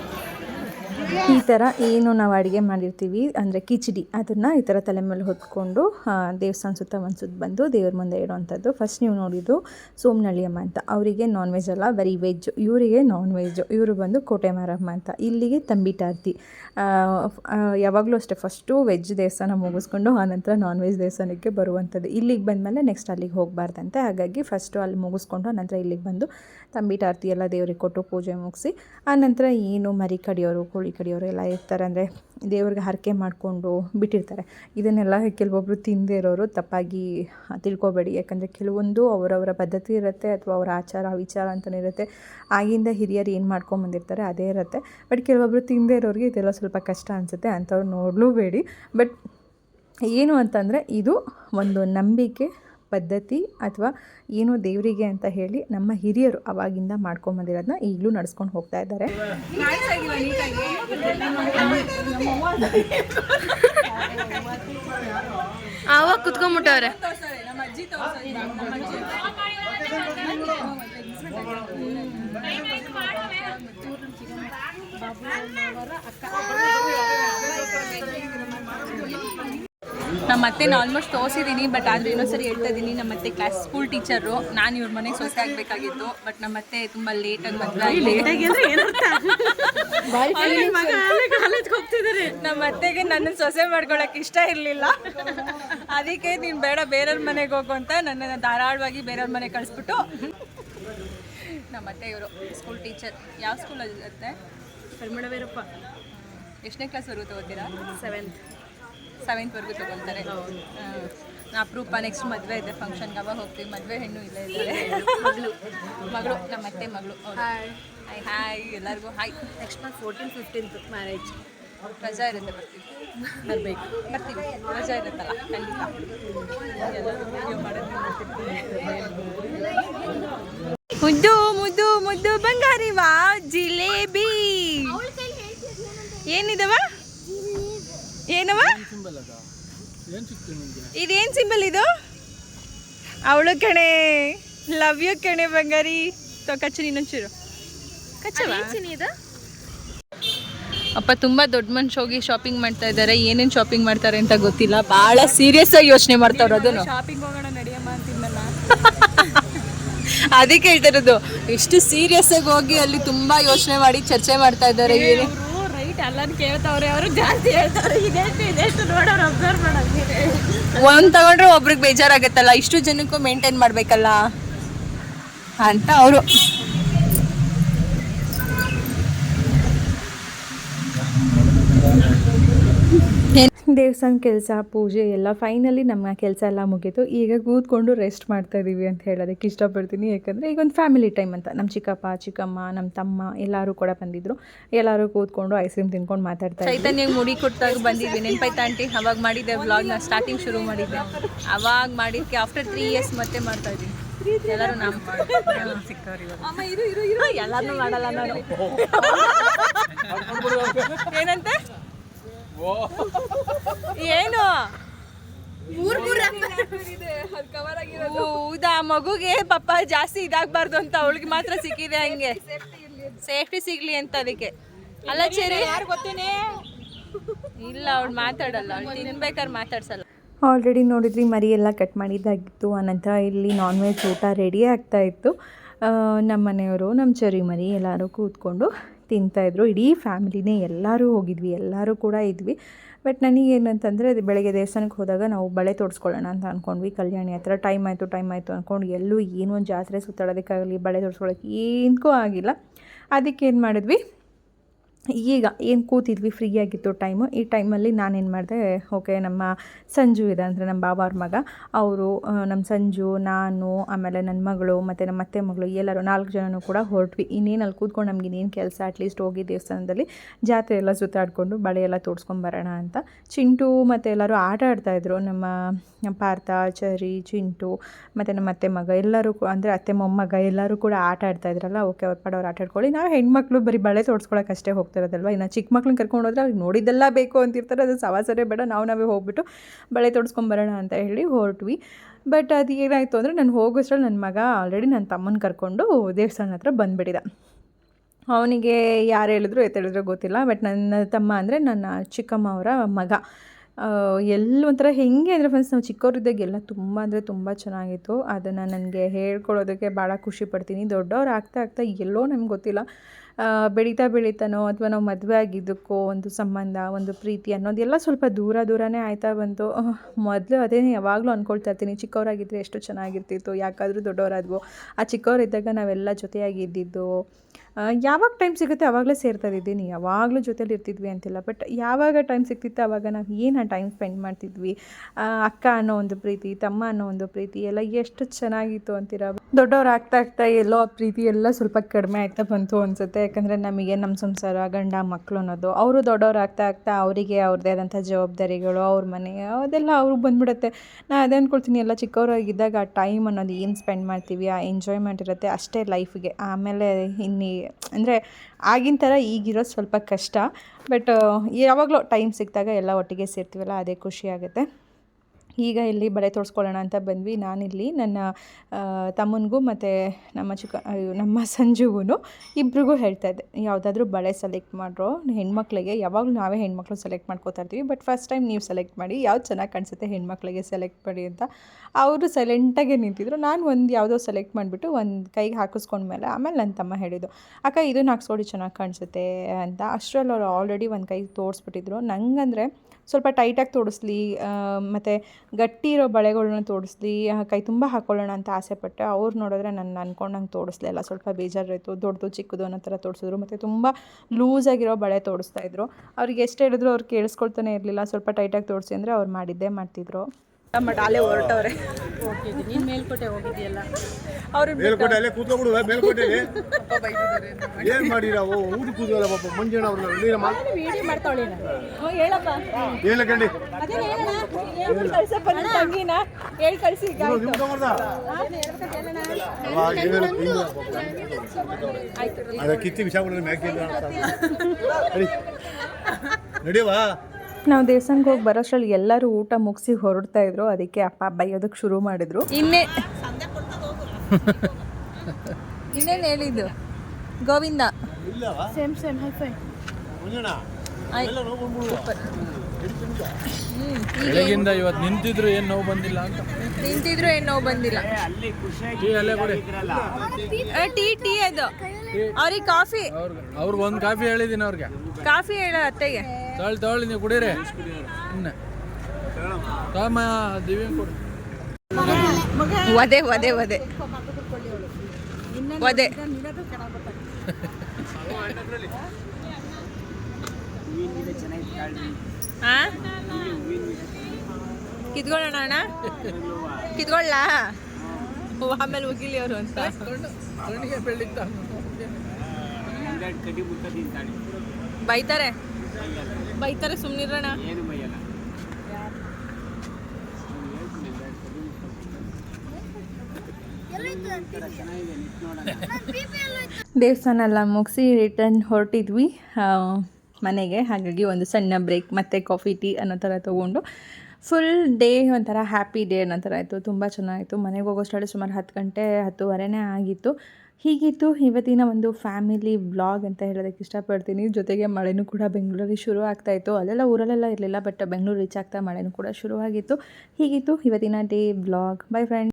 ಈ ಥರ ಏನು ನಾವು ಅಡುಗೆ ಮಾಡಿರ್ತೀವಿ ಅಂದರೆ ಕಿಚಡಿ ಅದನ್ನು ಈ ಥರ ತಲೆ ಮೇಲೆ ಹೊತ್ಕೊಂಡು ಆ, ದೇವಸ್ಥಾನ ಸುತ್ತ ಒಂದು ಸುತ್ತ ಬಂದು ದೇವ್ರ ಮುಂದೆ ಇಡುವಂಥದ್ದು. ಫಸ್ಟ್ ನೀವು ನೋಡಿದ್ದು ಸೋಮನಳ್ಳಿ ಅಮ್ಮ ಅಂತ. ಅವರಿಗೆ ನಾನ್ ವೆಜ್ ಅಲ್ಲ ಬರೀ ವೆಜ್ ಇವರಿಗೆ ನಾನ್ ವೆಜ್ ಇವರು ಬಂದು ಕೋಟೆ ಮಾರಮ್ಮ ಅಂತ. ಇಲ್ಲಿಗೆ ತಂಬಿಟಾರ್ತಿ ಯಾವಾಗಲೂ ಅಷ್ಟೇ ಫಸ್ಟು ವೆಜ್ ದೇವಸ್ಥಾನ ಮುಗಿಸ್ಕೊಂಡು ಆನಂತರ ನಾನ್ ವೆಜ್ ದೇವಸ್ಥಾನಕ್ಕೆ ಬರುವಂಥದ್ದು. ಇಲ್ಲಿಗೆ ಬಂದಮೇಲೆ ನೆಕ್ಸ್ಟ್ ಅಲ್ಲಿಗೆ ಹೋಗಬಾರ್ದಂತೆ. ಹಾಗಾಗಿ ಫಸ್ಟು ಅಲ್ಲಿ ಮುಗಿಸ್ಕೊಂಡು ಆನಂತರ ಇಲ್ಲಿಗೆ ಬಂದು ತಂಬಿಟಾರ್ತಿ ಎಲ್ಲ ದೇವ್ರಿಗೆ ಕೊಟ್ಟು ಪೂಜೆ ಮುಗಿಸಿ ಆನಂತರ ಏನು ಮರಿ ಕಡಿಯೋರು ಈ ಕಡೆಯವರು ಎಲ್ಲ ಇರ್ತಾರೆ ಅಂದರೆ ದೇವ್ರಿಗೆ ಹರಕೆ ಮಾಡಿಕೊಂಡು ಬಿಟ್ಟಿರ್ತಾರೆ. ಇದನ್ನೆಲ್ಲ ಕೆಲವೊಬ್ಬರು ತಿಂದೇ ಇರೋರು ತಪ್ಪಾಗಿ ತಿಳ್ಕೊಬೇಡಿ. ಯಾಕಂದರೆ ಕೆಲವೊಂದು ಅವರವರ ಪದ್ಧತಿ ಇರುತ್ತೆ ಅಥವಾ ಅವರ ಆಚಾರ, ವಿಚಾರ ಅಂತಲೇ ಇರುತ್ತೆ. ಆಗಿಂದ ಹಿರಿಯರು ಏನು ಮಾಡ್ಕೊಂಬಂದಿರ್ತಾರೆ ಅದೇ ಇರುತ್ತೆ. ಬಟ್ ಕೆಲವೊಬ್ಬರು ತಿಂದೇ ಇರೋರಿಗೆ ಇದೆಲ್ಲ ಸ್ವಲ್ಪ ಕಷ್ಟ ಅನಿಸುತ್ತೆ. ಅಂಥವ್ರು ನೋಡಲೂಬೇಡಿ ಬಟ್ ಏನು ಅಂತಂದರೆ ಇದು ಒಂದು ನಂಬಿಕೆ ಪದ್ಧತಿ ಅಥವಾ ಏನು ದೇವರಿಗೆ ಅಂತ ಹೇಳಿ ನಮ್ಮ ಹಿರಿಯರು ಅವಾಗಿಂದ ಮಾಡ್ಕೊಂಬಂದಿರೋದನ್ನ ಈಗಲೂ ನಡ್ಸ್ಕೊಂಡು ಹೋಗ್ತಾ ಇದ್ದಾರೆ. ಆವಾಗ ಕುತ್ಕೊಂಡ್ಬಿಟ್ಟವ್ರೆ. ನಮ್ಮ ಅತ್ತೆನ ಆಲ್ಮೋಸ್ಟ್ ತೋರಿಸಿದ್ದೀನಿ ಬಟ್ ಆದರೆ ಇನ್ನೊಂದ್ಸರಿ ಹೇಳ್ತಾ ಇದ್ದೀನಿ ನಮ್ಮ ಅತ್ತೆ ಕ್ಲಾಸ್ ಸ್ಕೂಲ್ ಟೀಚರು ನಾನು ಇವ್ರ ಮನೆಗೆ ಸೊಸೆ ಆಗಬೇಕಾಗಿತ್ತು ಬಟ್ ನಮ್ಮ ಅತ್ತೆ ತುಂಬ ಲೇಟಾಗಿ ಮದುವೆ ಹೋಗ್ತಿದ್ದಾರೆ ನಮ್ಮ ಅತ್ತೆಗೆ ನನ್ನ ಸೊಸೆ ಮಾಡ್ಕೊಳಕ್ಕೆ ಇಷ್ಟ ಇರಲಿಲ್ಲ. ಅದಕ್ಕೆ ನೀನು ಬೇಡ ಬೇರೆಯವ್ರ ಮನೆಗೆ ಹೋಗು ಅಂತ ನನ್ನನ್ನು ಧಾರಾಳವಾಗಿ ಬೇರೆಯವ್ರ ಮನೆಗೆ ಕಳಿಸ್ಬಿಟ್ಟು ನಮ್ಮ ಅತ್ತೆ ಇವರು ಸ್ಕೂಲ್ ಟೀಚರ್ ಯಾವ ಸ್ಕೂಲಲ್ಲಿ ಇರುತ್ತೆ ಕರ್ಮಣವೀರಪ್ಪ ಎಷ್ಟನೇ ಕ್ಲಾಸ್ವರೆಗೂ ತಗೋತೀರಾ? ಸೆವೆಂತ್ ಸೆವೆಂತ್ವರೆಗೂ ತೊಗೊಳ್ತಾರೆ. ನಾ ಅಪರೂಪ ನೆಕ್ಸ್ಟ್ ಮದುವೆ ಇದೆ ಫಂಕ್ಷನ್ಗೆ ಅವಾಗ ಹೋಗ್ತೀವಿ. ಮದುವೆ ಹೆಣ್ಣು ಇಲ್ಲೇ ಇದ್ದಾರೆ. ಮಗಳು. ಮಗಳು ನಮ್ಮ ಅತ್ತೆ ಮಗಳು. ಹಾಯ್ ಹಾಯ್ ಎಲ್ಲರಿಗೂ hi next month fourteen fifteenth marriage ರಜಾ ಇರುತ್ತೆ ಬರ್ತೀವಿ. ಬರಬೇಕು. ಬರ್ತೀವಿ. ರಜಾ ಇರುತ್ತಲ್ಲ ಖಂಡಿತ. ಎಲ್ಲರೂ ವಿಡಿಯೋ ಮುದ್ದು ಮುದ್ದು ಮುದ್ದು ಬಂಗಾರಿ ವಾ ಜಿಲೇಬಿ. ಏನಿದವ? ಏನವ ಇದೇನ್ ಸಿಂಬಲ್ ಇದು? ಅವಳು ಕಣೆ ಲವ್ ಯು ಕಣೆ ಬಂಗಾರಿ. ತೋ ಕಚ್ಚು ನೀನೊಂಚೂರು ಇದು? ಅಪ್ಪ ತುಂಬಾ ದೊಡ್ಡ ಮನುಷ್ಯ ಹೋಗಿ ಶಾಪಿಂಗ್ ಮಾಡ್ತಾ ಇದ್ದಾರೆ ಏನೇನ್ ಶಾಪಿಂಗ್ ಮಾಡ್ತಾರೆ ಅಂತ ಗೊತ್ತಿಲ್ಲ. ಬಹಳ ಸೀರಿಯಸ್ ಆಗಿ ಯೋಚನೆ ಮಾಡ್ತಾವ್ರ ಅದನ್ನು. ಶಾಪಿಂಗ್ ಹೋಗೋಣ ನಡಿಯಮ್ಮ ಅದಕ್ಕೆ ಹೇಳ್ತಾ ಇರೋದು ಎಷ್ಟು ಸೀರಿಯಸ್ ಆಗಿ ಹೋಗಿ ಅಲ್ಲಿ ತುಂಬಾ ಯೋಚನೆ ಮಾಡಿ ಚರ್ಚೆ ಮಾಡ್ತಾ ಇದ್ದಾರೆ ಏನೇ ಎಲ್ಲಾನು ಕೇಳ್ತಾವ್ರೆ, ಅವರು ಜಾಸ್ತಿ ಹೇಳ್ತಾರೆ. ಇದೆಷ್ಟು ಇದೆಷ್ಟು ನೋಡೋರು ಅಬ್ಸರ್ವ್ ಮಾಡೋದು ಒಂದ್ ತಗೊಂಡ್ರೆ ಒಬ್ರಿಗೆ ಬೇಜಾರಾಗತ್ತಲ್ಲ? ಇಷ್ಟು ಜನಕ್ಕೂ ಮೇಂಟೈನ್ ಮಾಡ್ಬೇಕಲ್ಲ? ಅಂತ ಅವರು. ದೇವಸ್ಥಾನ ಕೆಲಸ ಪೂಜೆ ಎಲ್ಲ ಫೈನಲಿ ನಮ್ಮ ಕೆಲಸ ಎಲ್ಲ ಮುಗೀತು. ಈಗ ಕೂತ್ಕೊಂಡು ರೆಸ್ಟ್ ಮಾಡ್ತಾ ಇದ್ದೀವಿ ಅಂತ ಹೇಳೋದಕ್ಕೆ ಇಷ್ಟಪಡ್ತೀನಿ. ಯಾಕಂದರೆ ಈಗ ಒಂದು ಫ್ಯಾಮಿಲಿ ಟೈಮ್ ಅಂತ. ನಮ್ಮ ಚಿಕ್ಕಪ್ಪ ಚಿಕ್ಕಮ್ಮ ನಮ್ಮ ತಮ್ಮ ಎಲ್ಲರೂ ಕೂಡ ಬಂದಿದ್ದರು ಎಲ್ಲರೂ ಕೂತ್ಕೊಂಡು ಐಸ್ ಕ್ರೀಮ್ ತಿನ್ಕೊಂಡು ಮಾತಾಡ್ತಾ ಇದ್ವಿ. ಚೈತನ್ಯಗೆ ಮುಡಿ ಕೊಟ್ಟಾಗ ಬಂದಿದ್ವಿ. ನೆನಪಾಯ್ತಾ ಆಂಟಿ? ಅವಾಗ ಮಾಡಿದ್ದೆ ವ್ಲಾಗ್ನ ಸ್ಟಾರ್ಟಿಂಗ್ ಶುರು ಮಾಡಿದ್ದೆ. ಅವಾಗ ಮಾಡಿದ್ಕೆ ಆಫ್ಟರ್ ತ್ರೀ ಇಯರ್ಸ್ ಮತ್ತೆ ಮಾಡ್ತಾ ಇದ್ದೀನಿ. ಎಲ್ಲರೂ ನಮ್ಮ ಎಲ್ಲಾರನ್ನೂ ಮಾಡಲ್ಲ ನಾನು. ಏನಂತೆ? ಏನು? ಹೌದಾ? ಮಗುಗೆ ಪಾಪ ಜಾಸ್ತಿ ಇದಾಗಬಾರ್ದು ಅಂತ ಅವಳಿಗೆ ಮಾತ್ರ ಸಿಕ್ಕಿದೆ ಹಂಗೆ. ಸೇಫ್ಟಿ ಸಿಗ್ಲಿ ಅಂತ ಅದಕ್ಕೆ. ಅಲ್ಲ ಚೇರಿ ಯಾರು ಗೊತ್ತೇನೆ? ಇಲ್ಲ ಅವ್ಳು ಮಾತಾಡಲ್ಲ. ಅವ್ಳು ತಿನ್ಬೇಕಾದ್ರೆ ಮಾತಾಡ್ಸಲ್ಲ. ಆಲ್ರೆಡಿ ನೋಡಿದ್ರಿ ಮರಿ ಎಲ್ಲ ಕಟ್ ಮಾಡಿದ್ದಾಗಿತ್ತು. ಆನಂತರ ಇಲ್ಲಿ ನಾನ್ ವೆಜ್ ಊಟ ರೆಡಿ ಆಗ್ತಾ ಇತ್ತು. ನಮ್ಮ ಮನೆಯವರು ನಮ್ಮ ಚರಿ ಮರಿ ಎಲ್ಲರೂ ಕೂತ್ಕೊಂಡು ತಿಂತಾಯಿದ್ರು ಇಡೀ ಫ್ಯಾಮಿಲಿನೇ ಎಲ್ಲರೂ ಹೋಗಿದ್ವಿ, ಎಲ್ಲರೂ ಕೂಡ ಇದ್ವಿ. ಬಟ್ ನನಗೇನಂತಂದರೆ ಅದು ಬೆಳಗ್ಗೆ ದೇವಸ್ಥಾನಕ್ಕೆ ಹೋದಾಗ ನಾವು ಬಳೆ ತೋರಿಸ್ಕೊಳ್ಳೋಣ ಅಂತ ಅಂದ್ಕೊಂಡ್ವಿ ಕಲ್ಯಾಣಿ ಹತ್ರ ಟೈಮ್ ಆಯಿತು ಟೈಮ್ ಆಯಿತು ಅಂದ್ಕೊಂಡು ಎಲ್ಲೂ ಏನೋ ಒಂದು ಜಾತ್ರೆ ಸುತ್ತಾಡೋದಕ್ಕಾಗಲಿ, ಬಳೆ ತೋರಿಸ್ಕೊಳ್ಳೋಕೆ ಏನಕ್ಕೂ ಆಗಿಲ್ಲ. ಅದಕ್ಕೆ ಏನು ಮಾಡಿದ್ವಿ? ಈಗ ಏನು ಕೂತಿದ್ವಿ ಫ್ರೀ ಆಗಿತ್ತು ಟೈಮು ಈ ಟೈಮಲ್ಲಿ ನಾನೇನು ಮಾಡಿದೆ ಓಕೆ ನಮ್ಮ ಸಂಜು ಇದೆ ಅಂದರೆ ನಮ್ಮ ಬಾಬಾವ್ರ ಮಗ. ಅವರು ನಮ್ಮ ಸಂಜು, ನಾನು, ಆಮೇಲೆ ನನ್ನ ಮಗಳು, ಮತ್ತು ನಮ್ಮ ಅತ್ತೆ ಮಗಳು, ಎಲ್ಲರೂ ನಾಲ್ಕು ಜನನೂ ಕೂಡ ಹೊರಟ್ವಿ. ಇನ್ನೇನು ಅಲ್ಲಿ ಕೂತ್ಕೊಂಡು ನಮ್ಗೆ ಇನ್ನೇನು ಕೆಲಸ ಅಟ್ಲೀಸ್ಟ್ ಹೋಗಿ ದೇವಸ್ಥಾನದಲ್ಲಿ ಜಾತ್ರೆ ಎಲ್ಲ ಸುತ್ತಾಡಿಕೊಂಡು ಬಳೆ ಎಲ್ಲ ಬರೋಣ ಅಂತ. ಚಿಂಟು ಮತ್ತು ಎಲ್ಲರೂ ಆಟ ಆಡ್ತಾಯಿದ್ರು ನಮ್ಮ ಪಾರ್ಥ, ಚರಿ, ಚಿಂಟು, ಮತ್ತು ನಮ್ಮ ಅತ್ತೆ ಮಗ, ಎಲ್ಲರೂ ಅಂದರೆ ಅತ್ತೆ ಮೊಮ್ಮಗ ಎಲ್ಲರೂ ಕೂಡ ಆಟ ಆಡ್ತಾಯಿದ್ರಲ್ಲ ಓಕೆ ಅವ್ರ ಪಡೋರು ಆಟ ಆಡ್ಕೊಳ್ಳಿ. ನಾವು ಹೆಣ್ಮಕ್ಳು ಬರೀ ಬಳೆ ತೋರಿಸ್ಕೊಳಕ್ಕೆ ಅಷ್ಟೇ ಹೋಗ್ತಿರೋದಲ್ವ? ಇನ್ನು ಚಿಕ್ಕ ಮಕ್ಳನ್ನ ಕರ್ಕೊಂಡು ಹೋದ್ರೆ ಅವ್ರಿಗೆ ನೋಡಿದ್ದೆಲ್ಲ ಬೇಕು ಅಂತಿರ್ತಾರೆ. ಅದು ಸವಾಸರೇ ಬೇಡ, ನಾವು ನಾವೇ ಹೋಗ್ಬಿಟ್ಟು ಬಳೆ ತೊಡ್ಸ್ಕೊಂಬರೋಣ ಅಂತ ಹೇಳಿ ಹೊರಟ್ವಿ. ಬಟ್ ಅದು ಏನಾಯಿತು ಅಂದರೆ ನಾನು ಹೋಗೋಷ್ಟ್ರಲ್ಲಿ ನನ್ನ ಮಗ ಆಲ್ರೆಡಿ ನನ್ನ ತಮ್ಮನ ಕರ್ಕೊಂಡು ದೇವಸ್ಥಾನ ಹತ್ರ ಬಂದುಬಿಟ್ಟಿದ. ಅವನಿಗೆ ಯಾರು ಹೇಳಿದ್ರು, ಎತ್ತ ಹೇಳಿದ್ರು ಗೊತ್ತಿಲ್ಲ. ಬಟ್ ನನ್ನ ತಮ್ಮ ಅಂದರೆ ನನ್ನ ಚಿಕ್ಕಮ್ಮ ಅವರ ಮಗ. ಆ, ಎಲ್ಲ ಒಂಥರ ಹೆಂಗೆ ಅಂದರೆ ಫ್ರೆಂಡ್ಸ್ ನಾವು ಚಿಕ್ಕವರಿದ್ದಾಗೆಲ್ಲ ತುಂಬ ಅಂದರೆ ತುಂಬ ಚೆನ್ನಾಗಿತ್ತು. ಅದನ್ನು ನನಗೆ ಹೇಳ್ಕೊಳ್ಳೋದಕ್ಕೆ ಭಾಳ ಖುಷಿ ಪಡ್ತೀನಿ. ದೊಡ್ಡವ್ರು ಆಗ್ತಾ ಆಗ್ತಾ ಎಲ್ಲೋ ನಮ್ಗೆ ಗೊತ್ತಿಲ್ಲ. ಬೆಳೀತಾ ಬೆಳೀತಾನೋ ಅಥವಾ ನಾವು ಮದುವೆ ಆಗಿದ್ದಕ್ಕೋ ಒಂದು ಸಂಬಂಧ ಒಂದು ಪ್ರೀತಿ ಅನ್ನೋದೆಲ್ಲ ಸ್ವಲ್ಪ ದೂರ ದೂರನೇ ಆಯ್ತಾ ಬಂತು. ಮೊದಲು ಅದೇ ಯಾವಾಗಲೂ ಅಂದ್ಕೊಳ್ತಾ ಇರ್ತೀನಿ. ಚಿಕ್ಕವರಾಗಿದ್ದರೆ ಎಷ್ಟು ಚೆನ್ನಾಗಿರ್ತಿತ್ತು ಯಾಕಾದರೂ ದೊಡ್ಡವರಾದ್ವು. ಆ ಚಿಕ್ಕವರಿದ್ದಾಗ ನಾವೆಲ್ಲ ಜೊತೆಯಾಗಿ ಇದ್ದಿದ್ದು ಆ, ಯಾವಾಗ ಟೈಮ್ ಸಿಗುತ್ತೆ ಆವಾಗಲೇ ಸೇರ್ತಾ ಇದ್ದೀನಿ. ಯಾವಾಗಲೂ ಜೊತೇಲಿ ಇರ್ತಿದ್ವಿ ಅಂತಿಲ್ಲ. ಬಟ್ ಯಾವಾಗ ಟೈಮ್ ಸಿಗ್ತಿತ್ತು ಅವಾಗ ನಾವು ಏನು ಟೈಮ್ ಸ್ಪೆಂಡ್ ಮಾಡ್ತಿದ್ವಿ? ಅಕ್ಕ ಅನ್ನೋ ಒಂದು ಪ್ರೀತಿ, ತಮ್ಮ ಅನ್ನೋ ಒಂದು ಪ್ರೀತಿ ಎಲ್ಲ ಎಷ್ಟು ಚೆನ್ನಾಗಿತ್ತು ಅಂತೀರ? ದೊಡ್ಡವ್ರು ಆಗ್ತಾ ಆಗ್ತಾ ಎಲ್ಲೋ ಆ ಪ್ರೀತಿ ಎಲ್ಲ ಸ್ವಲ್ಪ ಕಡಿಮೆ ಆಗ್ತಾ ಬಂತು ಅನಿಸುತ್ತೆ. ಯಾಕಂದರೆ ನಮಗೆ ನಮ್ಮ ಸಂಸಾರ, ಗಂಡ ಮಕ್ಕಳು ಅನ್ನೋದು ಅವರು ದೊಡ್ಡವ್ರು ಆಗ್ತಾ ಆಗ್ತಾ ಅವರಿಗೆ ಅವ್ರದ್ದೇ ಆದಂಥ ಜವಾಬ್ದಾರಿಗಳು, ಅವ್ರ ಮನೆ ಅದೆಲ್ಲ ಅವ್ರಿಗೆ ಬಂದ್ಬಿಡುತ್ತೆ. ನಾನು ಅದೇ ಅಂದ್ಕೊಳ್ತೀನಿ ಎಲ್ಲ ಚಿಕ್ಕವರಾಗಿದ್ದಾಗ ಆ ಟೈಮ್ ಅನ್ನೋದು ಏನು ಸ್ಪೆಂಡ್ ಮಾಡ್ತೀವಿ, ಆ ಎಂಜಾಯ್ಮೆಂಟ್ ಇರುತ್ತೆ ಅಷ್ಟೇ ಲೈಫ್ಗೆ ಆಮೇಲೆ ಇನ್ನು ಅಂದರೆ ಆಗಿನ ಥರ ಈಗಿರೋದು ಸ್ವಲ್ಪ ಕಷ್ಟ. ಬಟ್ ಯಾವಾಗಲೂ ಟೈಮ್ ಸಿಕ್ಕಿದಾಗ ಎಲ್ಲ ಒಟ್ಟಿಗೆ ಸೇರ್ತೀವಲ್ಲ, ಅದೇ ಖುಷಿ ಆಗುತ್ತೆ. ಈಗ ಇಲ್ಲಿ ಬಳೆ ತೋರಿಸ್ಕೊಳ್ಳೋಣ ಅಂತ ಬಂದ್ವಿ. ನಾನಿಲ್ಲಿ ನನ್ನ ತಮ್ಮನಿಗೂ ಮತ್ತು ನಮ್ಮ ಚಿಕ್ಕ ನಮ್ಮ ಸಂಜುಗೂ ಇಬ್ರಿಗೂ ಹೇಳ್ತಾ ಇದ್ದೆ. ಯಾವುದಾದ್ರೂ ಬಳೆ ಸೆಲೆಕ್ಟ್ ಮಾಡ್ರೋ ಹೆಣ್ಮಕ್ಳಿಗೆ, ಯಾವಾಗಲೂ ನಾವೇ ಹೆಣ್ಮಕ್ಳು ಸೆಲೆಕ್ಟ್ ಮಾಡ್ಕೋತಾ ಇರ್ತೀವಿ. ಬಟ್ ಫಸ್ಟ್ ಟೈಮ್ ನೀವು ಸೆಲೆಕ್ಟ್ ಮಾಡಿ, ಯಾವ್ದು ಚೆನ್ನಾಗಿ ಕಾಣಿಸುತ್ತೆ ಹೆಣ್ಮಕ್ಳಿಗೆ ಸೆಲೆಕ್ಟ್ ಮಾಡಿ ಅಂತ. ಅವರು ಸೈಲೆಂಟಾಗೆ ನಿಂತಿದ್ರು. ನಾನು ಒಂದು ಯಾವುದೋ ಸೆಲೆಕ್ಟ್ ಮಾಡಿಬಿಟ್ಟು ಒಂದು ಕೈಗೆ ಹಾಕಿಸ್ಕೊಂಡ್ಮೇಲೆ ಆಮೇಲೆ ನನ್ನ ತಮ್ಮ ಹೇಳಿದ್ದು, ಅಕ್ಕ ಇದನ್ನು ಹಾಕ್ಸ್ಕೊಡಿ ಚೆನ್ನಾಗಿ ಕಾಣಿಸುತ್ತೆ ಅಂತ. ಅಷ್ಟರಲ್ಲಿ ಅವರು ಆಲ್ರೆಡಿ ಒಂದು ಕೈ ತೋರಿಸ್ಬಿಟ್ಟಿದ್ರು. ನಂಗಂದರೆ ಸ್ವಲ್ಪ ಟೈಟಾಗಿ ತೋಡಿಸ್ಲಿ ಮತ್ತು ಗಟ್ಟಿ ಇರೋ ಬಳೆಗಳನ್ನ ತೋಡಿಸ್ಲಿ ಕೈ ತುಂಬ ಹಾಕ್ಕೊಳ್ಳೋಣ ಅಂತ ಆಸೆ ಪಟ್ಟೆ ಅವ್ರು ನೋಡಿದ್ರೆ ನನ್ನ ಅನ್ಕೊಂಡಂಗೆ ತೋಡಿಸ್ಲಿಲ್ಲ ಸ್ವಲ್ಪ ಬೇಜಾರಾಯಿತು, ದೊಡ್ಡದು, ಚಿಕ್ಕದು ಅನ್ನೋ ಥರ ತೋರಿಸಿದ್ರು ಮತ್ತು ತುಂಬ ಲೂಸಾಗಿರೋ ಬಳೆ ತೋಡಿಸ್ತಾ ಇದ್ರು. ಅವ್ರಿಗೆ ಎಷ್ಟು ಹೇಳಿದ್ರು ಅವ್ರು ಕೇಳಿಸ್ಕೊಳ್ತಾನೆ ಇರಲಿಲ್ಲ. ಸ್ವಲ್ಪ ಟೈಟಾಗಿ ತೋರಿಸಿ ಅಂದರೆ ಅವ್ರು ಮಾಡಿದ್ದೇ ಮಾಡ್ತಿದ್ರು. ಬಟ್ ಡಾಲೆ ಹೊರಟವ್ರೆ. ನೀನು ಮೇಲ್ಕೋಟೆ ಹೋಗಿದ್ಯಲ್ಲ ಅವ್ರು ಮೇಲ್ಕೋಟೆ ಅಲ್ಲೇ ಕೂತ್ಕೊಂಡ್ಬಿಡು ಮೇಲ್ಕೋಟೆ ಏನ್ ಮಾಡಿರಾವು ಊಟ ಕೂದಲ್ಲ ಪಾಪ ಮಂಜಣ್ಣ ಅವ್ರನ್ನ. ವಿಡಿಯೋ ಮಾಡ್ತಾವಳಿ ಹೇಳಪ್ಪ. ಹೇಳ ಕಂಡಿ ಕಳ್ಸಪ್ಪ ತಂಗಿನ? ಹೇಳಿ ಕಳಿಸಿ ಈಗ. ಅದ ಕಿತ್ತಿ ವಿಷಯ ಬಿಡಿದ್ರೆ ನಾವು ದೇವಸ್ಥಾನಕ್ಕೆ ಹೋಗಿ ಬರೋಷ್ಟ್ರಲ್ಲಿ ಎಲ್ಲರೂ ಊಟ ಮುಗಿಸಿ ಹೊರಡ್ತಾ ಇದ್ರು. ಅದಕ್ಕೆ ಅಪ್ಪ ಬೈಯೋದಕ್ಕೆ ಶುರು ಮಾಡಿದ್ರು. ಇನ್ನೇ ಇನ್ನೇನು ಹೇಳಿದ್ದು? ಗೋವಿಂದ. Same same. ಬೆಳಗಿಂದ ಇವತ್ತು ನಿಂತಿದ್ರು ಏನು ನೋವು ಬಂದಿಲ್ಲ ಅಂತ. ನಿಂತಿದ್ರು ಏನು ನೋವು ಬಂದಿಲ್ಲ. ಅಲ್ಲಿ ಖುಷಿಯಾಗಿ ಟೀ ಟೀ ಟೀ ಅದು. ಅವ್ರಿಗೆ ಕಾಫಿ. ಅವ್ರಿಗೆ ಅವ್ರಿಗೆ ಒಂದು ಕಾಫಿ ಹೇಳಿದ್ದೀನಿ ಅವ್ರಿಗೆ. ಕಾಫಿ ಹೇಳ ಅತ್ತೆಗೆ. ತಗೊಳ್ಳಿ ತಗೊಳ್ಳಿ ನೀವು ಕುಡೀರಿ. ಇನ್ನು. ತಮ್ಮ ದಿವ್ಯಂಗ್ ಕೊಡಿ. ಒದೆ ಒದೆ ಒದೆ ಕಿತ್ಕೊಳ್ಳೋಣ ಅಣ್ಣ? ಕಿತ್ಕೊಳ್ಳ? ಆಮೇಲೆ ಹೋಗಿಲಿ ಅವರು ಅಂತ. ಬೈತಾರೆ. ಬೈತಾರೆ ಸುಮ್ಮನಿರೋಣ ಏನು ಬೈಯಲ್ಲ. ದೇವಸ್ಥಾನ ಎಲ್ಲ ಮುಗಿಸಿ ರಿಟರ್ನ್ ಹೊರಟಿದ್ವಿ ಆ, ಮನೆಗೆ. ಹಾಗಾಗಿ ಒಂದು ಸಣ್ಣ ಬ್ರೇಕ್ ಮತ್ತು ಕಾಫಿ ಟೀ ಅನ್ನೋ ಥರ ತೊಗೊಂಡು ಫುಲ್ ಡೇ ಒಂಥರ ಹ್ಯಾಪಿ ಡೇ ಅನ್ನೋ ಥರ ಆಯಿತು. ತುಂಬ ಚೆನ್ನಾಗಿತ್ತು. ಮನೆಗೆ ಹೋಗೋಷ್ಟರಲ್ಲಿ ಸುಮಾರು ಹತ್ತು ಗಂಟೆ ಹತ್ತುವರೆನೇ ಆಗಿತ್ತು. ಹೀಗಿತ್ತು. ಇವತ್ತಿನ ಒಂದು ಫ್ಯಾಮಿಲಿ ವ್ಲಾಗ್ ಅಂತ ಹೇಳೋದಕ್ಕೆ ಇಷ್ಟಪಡ್ತೀನಿ. ಜೊತೆಗೆ ಮಳೆನೂ ಕೂಡ ಬೆಂಗಳೂರಲ್ಲಿ ಶುರು ಆಗ್ತಾಯಿತ್ತು ಅಲ್ಲೆಲ್ಲ ಊರಲ್ಲೆಲ್ಲ ಇರಲಿಲ್ಲ, ಬಟ್ ಬೆಂಗಳೂರು ರೀಚ್ ಆಗ್ತಾ ಮಳೆನೂ ಕೂಡ ಶುರುವಾಗಿತ್ತು. ಹೀಗಿತ್ತು. ಇವತ್ತಿನ ಡೇ ವ್ಲಾಗ್ ಬೈ ಫ್ರೆಂಡ್